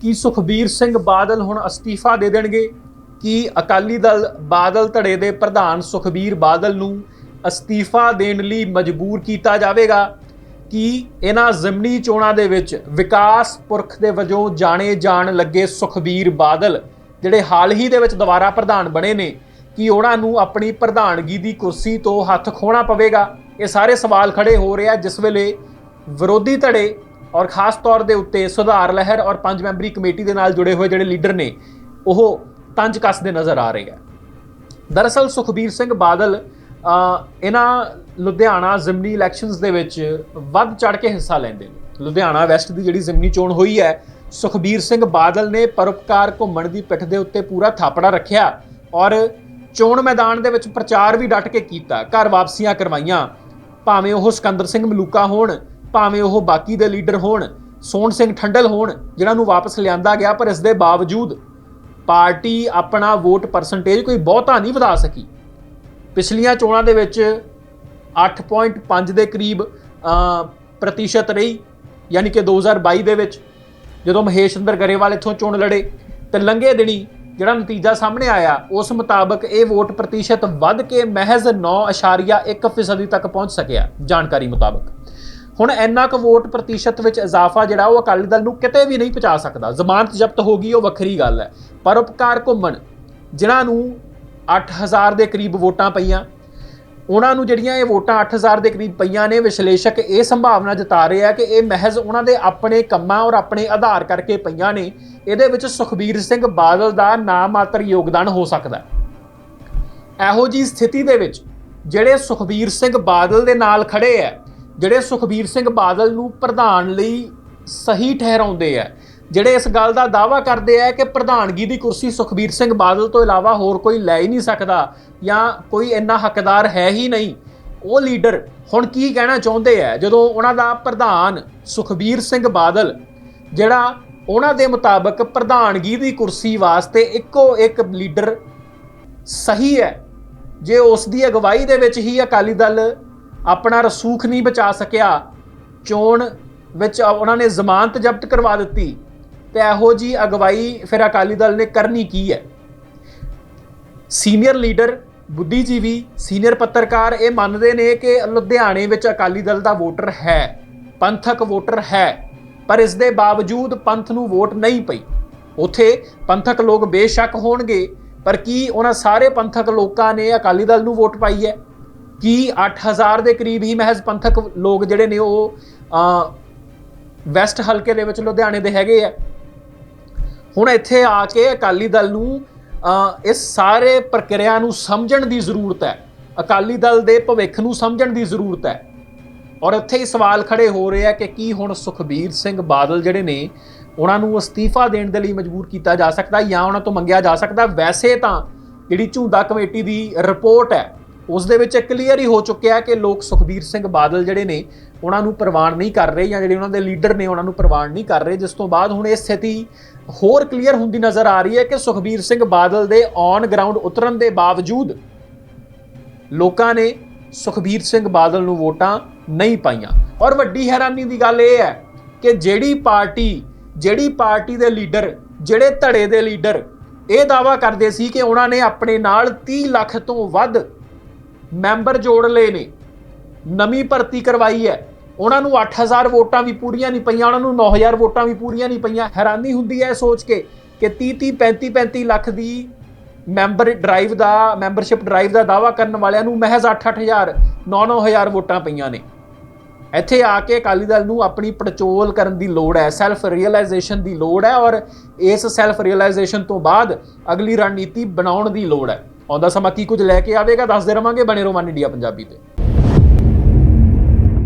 ਕੀ ਸੁਖਬੀਰ ਸਿੰਘ ਬਾਦਲ ਹੁਣ ਅਸਤੀਫਾ ਦੇ ਦੇਣਗੇ? ਕੀ ਅਕਾਲੀ ਦਲ ਬਾਦਲ ਧੜੇ ਦੇ ਪ੍ਰਧਾਨ ਸੁਖਬੀਰ ਬਾਦਲ ਨੂੰ ਅਸਤੀਫਾ ਦੇਣ ਲਈ ਮਜਬੂਰ ਕੀਤਾ ਜਾਵੇਗਾ? ਕਿ ਇਹਨਾਂ ਜ਼ਿਮਨੀ ਚੋਣਾਂ ਦੇ ਵਿੱਚ ਵਿਕਾਸ ਪੁਰਖ ਦੇ ਵਜੋਂ ਜਾਣੇ ਜਾਣ ਲੱਗੇ ਸੁਖਬੀਰ ਬਾਦਲ, ਜਿਹੜੇ ਹਾਲ ਹੀ ਦੇ ਵਿੱਚ ਦੁਬਾਰਾ ਪ੍ਰਧਾਨ ਬਣੇ ਨੇ, ਕਿ ਉਹਨਾਂ ਨੂੰ ਆਪਣੀ ਪ੍ਰਧਾਨਗੀ ਦੀ ਕੁਰਸੀ ਤੋਂ ਹੱਥ ਖੋਣਾ ਪਵੇਗਾ? ਇਹ ਸਾਰੇ ਸਵਾਲ ਖੜੇ ਹੋ ਰਹੇ ਆ, ਜਿਸ ਵੇਲੇ ਵਿਰੋਧੀ ਧੜੇ ਔਰ ਖਾਸ ਤੌਰ ਦੇ ਉੱਤੇ ਸੁਧਾਰ ਲਹਿਰ ਔਰ ਪੰਜ ਮੈਂਬਰੀ ਕਮੇਟੀ ਦੇ ਨਾਲ ਜੁੜੇ ਹੋਏ ਜਿਹੜੇ ਲੀਡਰ ਨੇ, ਉਹ ਤੰਜ ਕੱਸਦੇ ਨਜ਼ਰ ਆ ਰਹੇ ਆ। ਦਰਅਸਲ ਸੁਖਬੀਰ ਸਿੰਘ ਬਾਦਲ ਇਹਨਾਂ ਲੁਧਿਆਣਾ ਜ਼ਿਮਨੀ ਇਲੈਕਸ਼ਨਸ ਦੇ ਵਿੱਚ ਵੱਧ ਚੜ ਕੇ ਹਿੱਸਾ ਲੈਂਦੇ ਨੇ। ਲੁਧਿਆਣਾ ਵੈਸਟ ਦੀ ਜਿਹੜੀ ਜ਼ਿਮਨੀ ਚੋਣ ਹੋਈ ਹੈ, ਸੁਖਬੀਰ ਸਿੰਘ ਬਾਦਲ ਨੇ ਪਰਉਪਕਾਰ ਘੁੰਮਣ ਦੀ ਪਿੱਠ ਦੇ ਉੱਤੇ ਪੂਰਾ ਥਾਪੜਾ ਰੱਖਿਆ ਔਰ ਚੋਣ ਮੈਦਾਨ ਦੇ ਵਿੱਚ ਪ੍ਰਚਾਰ ਵੀ ਡਟ ਕੇ ਕੀਤਾ। ਘਰ ਵਾਪਸੀਆਂ ਕਰਵਾਈਆਂ, ਭਾਵੇਂ ਉਹ ਸਿਕੰਦਰ ਸਿੰਘ ਮਲੂਕਾ ਹੋਣ ਭਾਵੇਂ ਉਹ ਬਾਕੀ ਦੇ ਲੀਡਰ ਹੋਣ, ਸੋਹਣ ਸਿੰਘ ਠੰਡਲ ਹੋਣ, ਜਿਨ੍ਹਾਂ ਨੂੰ ਵਾਪਸ ਲਿਆਂਦਾ ਗਿਆ, ਪਰ ਇਸ ਦੇ ਬਾਵਜੂਦ ਪਾਰਟੀ ਆਪਣਾ ਵੋਟ ਪਰਸੈਂਟੇਜ ਕੋਈ ਬਹੁਤਾ ਨਹੀਂ ਵਧਾ ਸਕੀ। ਪਿਛਲੀਆਂ ਚੋਣਾਂ ਦੇ ਵਿੱਚ 8.5 ਦੇ ਕਰੀਬ ਪ੍ਰਤੀਸ਼ਤ ਰਹੀ, ਯਾਨੀ ਕਿ 2022 ਦੇ ਵਿੱਚ, ਜਦੋਂ ਮਹੇਸ਼ ਚੰਦਰ ਗਰੇਵਾਲ ਇੱਥੋਂ ਚੋਣ ਲੜੇ, ਤੇ ਲੰਘੇ ਦਿਨੀ ਜਿਹੜਾ ਨਤੀਜਾ ਸਾਹਮਣੇ ਆਇਆ, ਉਸ ਮੁਤਾਬਕ ਇਹ ਵੋਟ ਪ੍ਰਤੀਸ਼ਤ ਵੱਧ ਕੇ ਮਹਿਜ਼ 9.1% ਤੱਕ ਪਹੁੰਚ ਸਕਿਆ, ਜਾਣਕਾਰੀ ਮੁਤਾਬਕ। ਹੁਣ ਇੰਨਾ ਕੁ ਵੋਟ ਪ੍ਰਤੀਸ਼ਤ ਵਿੱਚ ਇਜ਼ਾਫਾ ਜਿਹੜਾ ਉਹ ਅਕਾਲੀ ਦਲ ਨੂੰ ਕਿਤੇ ਵੀ ਨਹੀਂ ਪਹੁੰਚਾ ਸਕਦਾ। ਜ਼ਮਾਨਤ ਜ਼ਬਤ ਹੋ ਗਈ, ਉਹ ਵੱਖਰੀ ਗੱਲ ਹੈ। ਪਰ ਪਰਉਪਕਾਰ ਘੁੰਮਣ, ਜਿਨ੍ਹਾਂ ਨੂੰ 8000 ਦੇ ਕਰੀਬ ਵੋਟਾਂ ਪਈਆਂ, ਉਹਨਾਂ ਨੂੰ ਜਿਹੜੀਆਂ ਇਹ ਵੋਟਾਂ 8000 ਦੇ ਕਰੀਬ ਪਈਆਂ ਨੇ, ਵਿਸ਼ਲੇਸ਼ਕ ਇਹ ਸੰਭਾਵਨਾ ਜਤਾ ਰਹੇ ਆ ਕਿ ਇਹ ਮਹਿਜ਼ ਉਹਨਾਂ ਦੇ ਆਪਣੇ ਕੰਮਾਂ ਔਰ ਆਪਣੇ ਆਧਾਰ ਕਰਕੇ ਪਈਆਂ ਨੇ। ਇਹਦੇ ਵਿੱਚ ਸੁਖਬੀਰ ਸਿੰਘ ਬਾਦਲ ਦਾ ਨਾਮ ਮਾਤਰ ਯੋਗਦਾਨ ਹੋ ਸਕਦਾ ਇਹੋ ਜੀ ਸਥਿਤੀ ਦੇ ਵਿੱਚ ਜਿਹੜੇ ਸੁਖਬੀਰ ਸਿੰਘ ਬਾਦਲ ਦੇ ਨਾਲ ਖੜੇ ਆ ਜਿਹੜੇ ਸੁਖਬੀਰ ਸਿੰਘ ਬਾਦਲ ਨੂੰ ਪ੍ਰਧਾਨ ਲਈ ਸਹੀ ਠਹਿਰਾਉਂਦੇ ਆ, ਜਿਹੜੇ ਇਸ ਗੱਲ ਦਾ ਦਾਅਵਾ ਕਰਦੇ ਆ ਕਿ ਪ੍ਰਧਾਨਗੀ ਦੀ ਕੁਰਸੀ ਸੁਖਬੀਰ ਸਿੰਘ ਬਾਦਲ ਤੋਂ ਇਲਾਵਾ ਹੋਰ ਕੋਈ ਲੈ ਹੀ ਨਹੀਂ ਸਕਦਾ ਜਾਂ ਕੋਈ ਇੰਨਾ ਹੱਕਦਾਰ ਹੈ ਹੀ ਨਹੀਂ, ਉਹ ਲੀਡਰ ਹੁਣ ਕੀ ਕਹਿਣਾ ਚਾਹੁੰਦੇ ਆ? ਜਦੋਂ ਉਹਨਾਂ ਦਾ ਪ੍ਰਧਾਨ ਸੁਖਬੀਰ ਸਿੰਘ ਬਾਦਲ, ਜਿਹੜਾ ਉਹਨਾਂ ਦੇ ਮੁਤਾਬਕ ਪ੍ਰਧਾਨਗੀ ਦੀ ਕੁਰਸੀ ਵਾਸਤੇ ਇੱਕੋ ਇੱਕ ਲੀਡਰ ਸਹੀ ਹੈ, ਜੇ ਉਸ ਦੀ ਅਗਵਾਈ ਦੇ ਵਿੱਚ ਹੀ ਅਕਾਲੀ ਦਲ ਆਪਣਾ ਰਸੂਖ ਨਹੀਂ ਬਚਾ ਸਕਿਆ। ਚੋਣ ਵਿੱਚ ਉਹਨਾਂ ਨੇ ਜ਼ਮਾਨਤ ਜ਼ਬਤ ਕਰਵਾ ਦਿੱਤੀ ਤੇ ਇਹੋ ਜੀ ਅਗਵਾਈ ਫਿਰ ਅਕਾਲੀ ਦਲ ਨੇ ਕਰਨੀ ਕੀ ਹੈ? ਸੀਨੀਅਰ ਲੀਡਰ, ਬੁੱਧੀਜੀਵੀ, ਸੀਨੀਅਰ ਪੱਤਰਕਾਰ ਇਹ ਮੰਨਦੇ ਨੇ ਕਿ ਲੁਧਿਆਣੇ ਵਿੱਚ ਅਕਾਲੀ ਦਲ ਦਾ ਵੋਟਰ ਹੈ, ਪੰਥਕ ਵੋਟਰ ਹੈ, ਪਰ ਇਸ ਦੇ ਬਾਵਜੂਦ ਪੰਥ ਨੂੰ ਵੋਟ ਨਹੀਂ ਪਈ। ਉਥੇ ਪੰਥਕ ਲੋਕ ਬੇਸ਼ੱਕ ਹੋਣਗੇ, ਪਰ ਕੀ ਉਹਨਾਂ ਸਾਰੇ ਪੰਥਕ ਲੋਕਾਂ ਨੇ ਅਕਾਲੀ ਦਲ ਨੂੰ ਵੋਟ ਪਾਈ ਹੈ? ਕੀ 8000 ਦੇ ਕਰੀਬ ਹੀ ਮਹਿਜ਼ ਪੰਥਕ ਲੋਕ ਜਿਹੜੇ ਨੇ ਉਹ ਵੈਸਟ ਹਲਕੇ ਦੇ ਵਿੱਚ ਲੁਧਿਆਣੇ ਦੇ ਹੈਗੇ ਆ। ਹੁਣ ਇੱਥੇ ਆ ਕੇ ਅਕਾਲੀ ਦਲ ਨੂੰ ਇਸ ਸਾਰੇ ਪ੍ਰਕਿਰਿਆ ਨੂੰ ਸਮਝਣ ਦੀ ਜ਼ਰੂਰਤ ਹੈ। ਅਕਾਲੀ ਦਲ ਦੇ ਭਵਿੱਖ ਨੂੰ ਸਮਝਣ ਦੀ ਜ਼ਰੂਰਤ ਹੈ। ਔਰ ਇੱਥੇ ਹੀ ਸਵਾਲ ਖੜੇ ਹੋ ਰਹੇ ਆ ਕਿ ਕੀ ਹੁਣ ਸੁਖਬੀਰ ਸਿੰਘ ਬਾਦਲ ਜਿਹੜੇ ਨੇ, ਉਹਨਾਂ ਨੂੰ ਅਸਤੀਫਾ ਦੇਣ ਦੇ ਲਈ ਮਜਬੂਰ ਕੀਤਾ ਜਾ ਸਕਦਾ ਜਾਂ ਉਹਨਾਂ ਤੋਂ ਮੰਗਿਆ ਜਾ ਸਕਦਾ? ਵੈਸੇ ਤਾਂ ਜਿਹੜੀ ਝੂੰਦਾ ਕਮੇਟੀ ਦੀ ਰਿਪੋਰਟ ਹੈ ਉਸ ਦੇ ਵਿੱਚ ਕਲੀਅਰ ਹੀ ਹੋ ਚੁੱਕਿਆ ਕਿ ਲੋਕ ਸੁਖਬੀਰ ਸਿੰਘ ਬਾਦਲ ਜਿਹੜੇ ਨੇ, ਉਹਨਾਂ ਨੂੰ ਪ੍ਰਵਾਨ ਨਹੀਂ ਕਰ ਰਹੇ ਜਾਂ ਜਿਹੜੇ ਉਹਨਾਂ ਦੇ ਲੀਡਰ ਨੇ, ਉਹਨਾਂ ਨੂੰ ਪ੍ਰਵਾਨ ਨਹੀਂ ਕਰ ਰਹੇ। ਜਿਸ ਤੋਂ ਬਾਅਦ ਹੁਣ ਇਹ ਸਥਿਤੀ ਹੋਰ ਕਲੀਅਰ ਹੁੰਦੀ ਨਜ਼ਰ ਆ ਰਹੀ ਹੈ ਕਿ ਸੁਖਬੀਰ ਸਿੰਘ ਬਾਦਲ ਦੇ ਔਨ ਗਰਾਊਂਡ ਉਤਰਨ ਦੇ ਬਾਵਜੂਦ ਲੋਕਾਂ ਨੇ ਸੁਖਬੀਰ ਸਿੰਘ ਬਾਦਲ ਨੂੰ ਵੋਟਾਂ ਨਹੀਂ ਪਾਈਆਂ। ਔਰ ਵੱਡੀ ਹੈਰਾਨੀ ਦੀ ਗੱਲ ਇਹ ਹੈ ਕਿ ਜਿਹੜੀ ਪਾਰਟੀ ਜਿਹੜੀ ਪਾਰਟੀ ਦੇ ਲੀਡਰ ਜਿਹੜੇ ਧੜੇ ਦੇ ਲੀਡਰ ਇਹ ਦਾਵਾ ਕਰਦੇ ਸੀ ਕਿ ਉਹਨਾਂ ਨੇ ਆਪਣੇ ਨਾਲ 30 ਲੱਖ ਤੋਂ ਵੱਧ ਮੈਂਬਰ ਜੋੜ ਲਏ ਨੇ। ਨਵੀਂ ਭਰਤੀ ਕਰਵਾਈ ਹੈ। ਉਹਨਾਂ ਨੂੰ 8000 ਵੋਟਾਂ ਵੀ ਪੂਰੀਆਂ ਨਹੀਂ ਪਈਆਂ, ਉਹਨਾਂ ਨੂੰ 9000 ਵੋਟਾਂ ਵੀ ਪੂਰੀਆਂ ਨਹੀਂ ਪਈਆਂ। ਹੈਰਾਨੀ ਹੁੰਦੀ ਹੈ ਇਹ ਸੋਚ ਕੇ ਕਿ 30 30 35 35 ਲੱਖ ਦੀ ਮੈਂਬਰ ਡਰਾਈਵ ਦਾ, ਮੈਂਬਰਸ਼ਿਪ ਡਰਾਈਵ ਦਾ ਦਾਵਾ ਕਰਨ ਵਾਲਿਆਂ ਨੂੰ ਮਹਿਜ਼ 8-8000 9-9000 ਵੋਟਾਂ ਪਈਆਂ ਨੇ। ਇੱਥੇ ਆ ਕੇ ਅਕਾਲੀ ਦਲ ਨੂੰ ਆਪਣੀ ਪੜਚੋਲ ਕਰਨ ਦੀ ਲੋੜ ਹੈ ਸੈਲਫ ਰੀਅਲਾਈਜੇਸ਼ਨ ਦੀ ਲੋੜ ਹੈ ਔਰ ਇਸ ਸੈਲਫ ਰੀਅਲਾਈਜੇਸ਼ਨ ਤੋਂ ਬਾਅਦ ਅਗਲੀ ਰਣਨੀਤੀ ਬਣਾਉਣ ਦੀ ਲੋੜ ਹੈ। ਆਉਂਦਾ ਸਮਾਂ ਕੀ ਕੁਝ ਲੈ ਕੇ ਆਵੇਗਾ? ਦੱਸਦੇ ਰਵਾਂਗੇ ਬਣੇ ਰਹੋ ਮਨ ਇੰਡੀਆ ਪੰਜਾਬੀ ਤੇ।